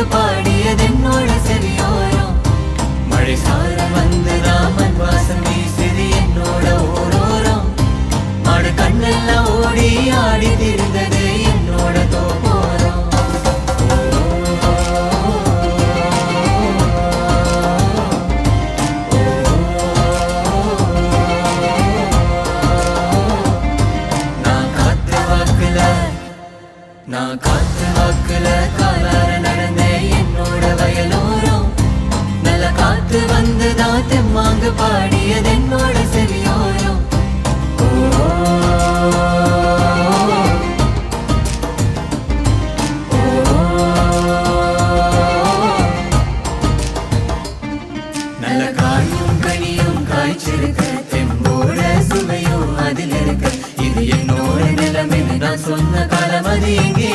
வந்து பாடியதென்னோட செவியோரம். மழை சாரம் வந்து ராமன் வாசம் வீசுது என்னோட ஓரோரம். மாடு கண்ணெல்லாம் ஓடி ஆடி திரிந்தது என்னோட தோப்போரம். நான் காத்து வாக்குல காலார தெம்மாங்கு பாடியது என்னோட செவியோரம் ஓ. நல்ல காயும் கனியும் காய்ச்சிருக்க தெம்போட சுவையும் அதில் இருக்க இது என்னோட நிலைமைன்னு நான் சொன்ன காலம் அது எங்கே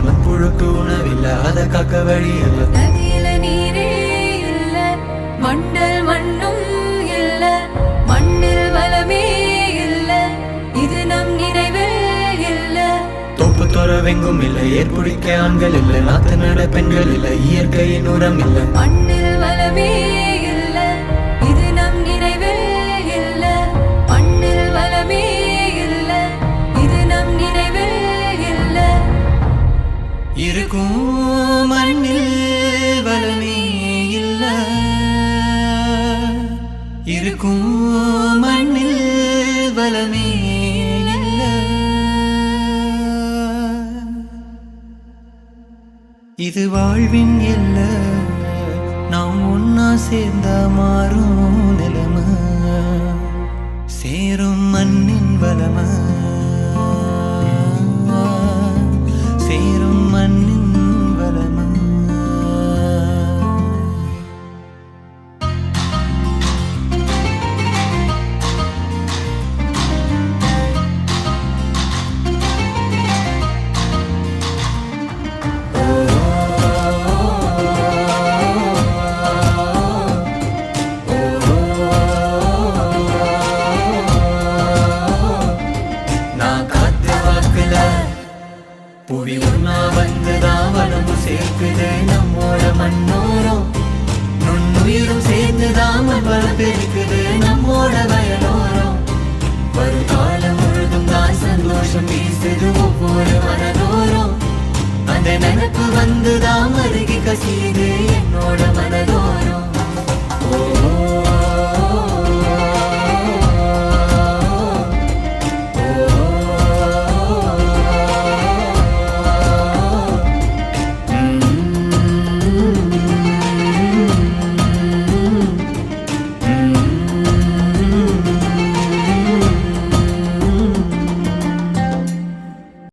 மண்புழுக்கு உணவில்லை அதை காக்க வழி இல்லை. நதியில நீரே இல்ல மண்டல் மண்ணும் இல்ல மண்ணில் வளமே இல்ல இது நம் நினைவில் இல்ல. தோப்பு துறவெங்கும் இல்லை ஏற்புடிக்க ஆண்கள் இல்லை நாத்து நட பெண்கள் இல்லை இயற்கையின் உரம் இல்லை. மண்ணில் இருக்கும் மண்ணில் வளமே இல்ல. இருக்கும் மண்ணில் வளமே இல்ல. இது வாழ்வின் இல்ல நாம் ஒன்னா சேர்ந்த மாறும் நிலைமை. சேரும் மண்ணின் வளமை சேரும் மண்ணின்